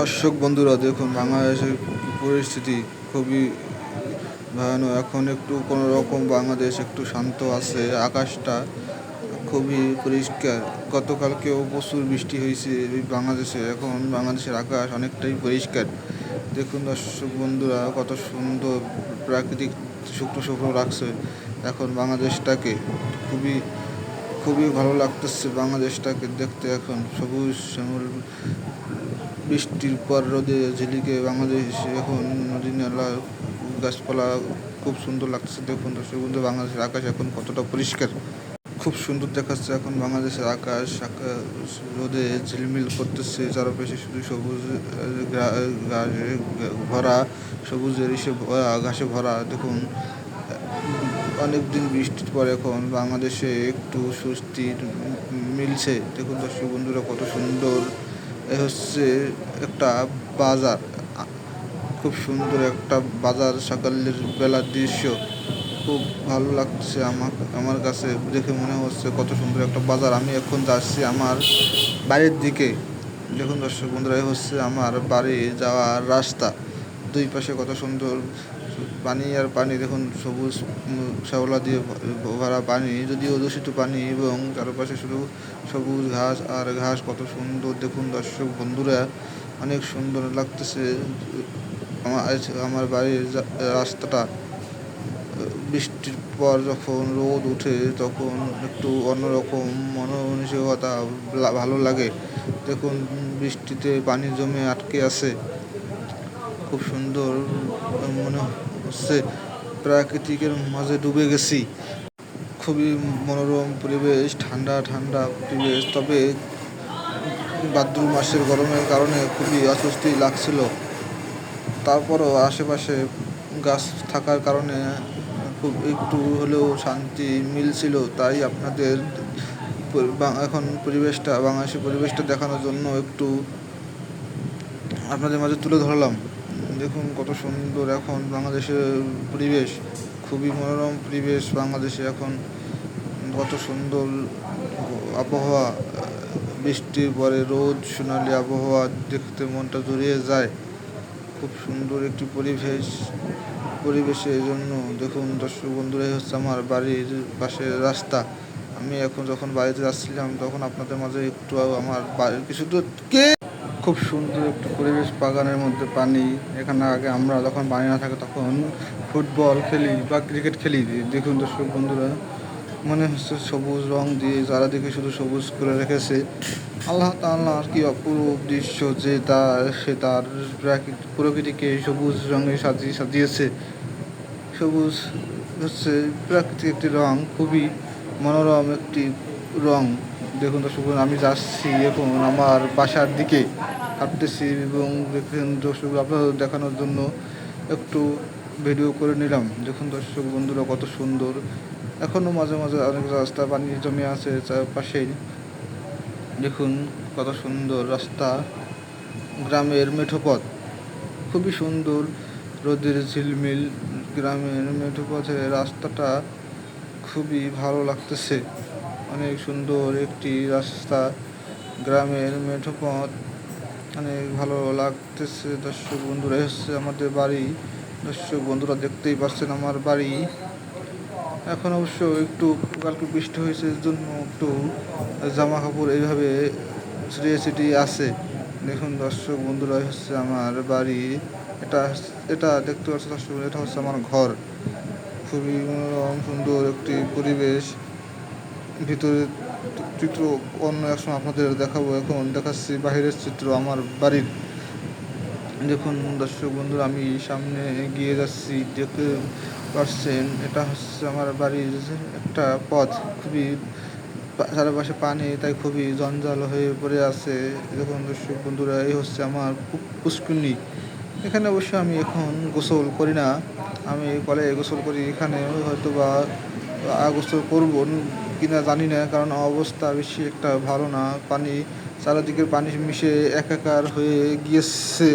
দর্শক বন্ধুরা, দেখুন, বাংলাদেশের পরিস্থিতি খুবই ভয়ানক। এখন একটু কোনো রকম বাংলাদেশ একটু শান্ত আছে, আকাশটা খুবই পরিষ্কার। গতকালকেও প্রচুর বৃষ্টি হয়েছে বাংলাদেশে, এখন বাংলাদেশের আকাশ অনেকটাই পরিষ্কার। দেখুন দর্শক বন্ধুরা, কত সুন্দর প্রাকৃতিক শুকনো শুকনো লাগছে এখন বাংলাদেশটাকে। খুবই খুবই ভালো লাগতেছে বাংলাদেশটাকে দেখতে এখন। সবুজ, শ্যামল, বৃষ্টির পর রোদে ঝিলিকে বাংলাদেশ, এখন নদী, নালা, গাছপালা খুব সুন্দর লাগছে দেখুন দর্শক বন্ধু, বাংলাদেশের আকাশ এখন কতটা পরিষ্কার। খুব সুন্দর দেখাচ্ছে এখন বাংলাদেশের আকাশ আকাশ রোদে ঝিলমিল করতেছে, চারপাশে শুধু সবুজ ভরা সবুজের ইসে ভরা ঘাসে ভরা, দেখুন। অনেক দিন বৃষ্টির পর এখন বাংলাদেশে একটু স্বস্তি মিলছে। দেখুন দর্শক বন্ধুরা, কত সুন্দর এ হচ্ছে একটা বাজার। খুব সুন্দর একটা বাজার সকালের বেলার দৃশ্য। খুব ভালো লাগছে আমার আমার কাছে দেখে মনে হচ্ছে কত সুন্দর একটা বাজার। আমি এখন যাচ্ছি আমার বাড়ির দিকে। দেখুন দর্শক বন্ধুরা হচ্ছে আমার বাড়ি যাওয়ার রাস্তা। দুই পাশে কত সুন্দর পানি আর পানি দেখুন, সবুজ শ্যাওলা দিয়ে ভরা পানি, যদিও দূষিত পানি এবং চারপাশে শুধু সবুজ ঘাস আর ঘাস। কত সুন্দর দেখুন দর্শক বন্ধুরা, অনেক সুন্দর লাগতেছে আমার বাড়ির রাস্তাটা। বৃষ্টির পর যখন রোদ ওঠে তখন একটু অন্যরকম মনোমানসিকতা ভালো লাগে। দেখুন বৃষ্টিতে পানি জমে আটকে আছে। খুব সুন্দর মনে হচ্ছে প্রাকৃতিকের মাঝে ডুবে গেছি। খুবই মনোরম পরিবেশ, ঠান্ডা ঠান্ডা পরিবেশ, তবে ভাদ্র মাসের গরমের কারণে খুবই অস্বস্তি লাগছিল। তারপরও আশেপাশে গাছ থাকার কারণে খুব একটু হলেও শান্তি মিলছিল, তাই আপনাদের এখন পরিবেশটা, বাংলাদেশের পরিবেশটা দেখানোর জন্য একটু আপনাদের মাঝে তুলে ধরলাম। দেখুন কত সুন্দর এখন বাংলাদেশের পরিবেশ, খুবই মনোরম পরিবেশ বাংলাদেশে এখন। কত সুন্দর আবহাওয়া, বৃষ্টির পরে রোদ, সোনালি আবহাওয়া, দেখতে মনটা জড়িয়ে যায়। খুব সুন্দর একটি পরিবেশ, পরিবেশের জন্য। দেখুন দর্শক বন্ধুরা, এই হচ্ছে আমার বাড়ির পাশের রাস্তা। আমি এখন যখন বাড়িতে যাচ্ছিলাম, তখন আপনাদের মাঝে একটু আমার বাড়ির কিছু দূর কে খুব সুন্দর একটি পরিবেশ বাগানের মধ্যে পানি। এখানে আগে আমরা যখন পানি না থাকে তখন ফুটবল খেলি বা ক্রিকেট খেলি। দেখুন দর্শক বন্ধুরা, মনে হচ্ছে সবুজ রং দিয়ে চারাদিকে শুধু সবুজ করে রেখেছে। আল্লাহ তাল্লাহ কি অপরূপ দৃশ্য যে তার, সে তার প্রকৃতিকে সবুজ রঙে সাজিয়ে সাজিয়েছে। সবুজ হচ্ছে প্রাকৃতিক একটি রং, খুবই মনোরম একটি রং। দেখুন দর্শক আমি যাচ্ছি এখন আমার বাসার দিকে। হাঁটতেছি এবং দেখুন দর্শক আপনাদের দেখানোর জন্য একটু ভিডিও করে নিলাম। দেখুন দর্শক বন্ধুরা, কত সুন্দর। এখনও মাঝে মাঝে অনেক রাস্তা পানি জমে আছে চারপাশেই দেখুন কত সুন্দর রাস্তা, গ্রামের মেঠোপথ। খুবই সুন্দর রোদের ঝিলমিল, গ্রামের মেঠো পথে রাস্তাটা খুবই ভালো লাগতেছে। অনেক সুন্দর একটি রাস্তা, গ্রামের মেঠো পথ অনেক ভালো লাগতেছে দর্শক বন্ধুরা হচ্ছে আমাদের বাড়ি। দর্শক বন্ধুরা দেখতেই পাচ্ছেন আমার বাড়ি। এখন অবশ্য একটু কালকে বৃষ্টি হয়েছে জন্য একটু জামা কাপড় এইভাবে ছিটিয়ে ছিটিয়ে আছে। দেখুন দর্শক বন্ধুরা হচ্ছে আমার বাড়ি। এটা এটা দেখতে পাচ্ছ দর্শক এটা হচ্ছে আমার ঘর। খুবই মনোরম, সুন্দর একটি পরিবেশ। ভিতরে চিত্র অন্য এক সময় আপনাদের দেখাবো এখন। দেখাচ্ছি বাহিরের চিত্র আমার বাড়ির। দেখুন দর্শক বন্ধুরা, আমি সামনে এগিয়ে যাচ্ছি, দেখতে পারছেন এটা হচ্ছে আমার বাড়ির একটা পথ। খুবই চারপাশে পানি, তাই খুবই জঞ্জাল হয়ে পড়ে আছে। দেখুন দর্শক বন্ধুরা, এই হচ্ছে আমার পুষ্কুনি এখানে অবশ্য আমি এখন গোসল করি না। আমি কলে গোসল করি, এখানে হয়তো বা গোসল করব কিনা জানি না, কারণ অবস্থা বেশি একটা ভালো না। পানি, চারিদিকের পানি মিশে একাকার হয়ে গিয়েছে।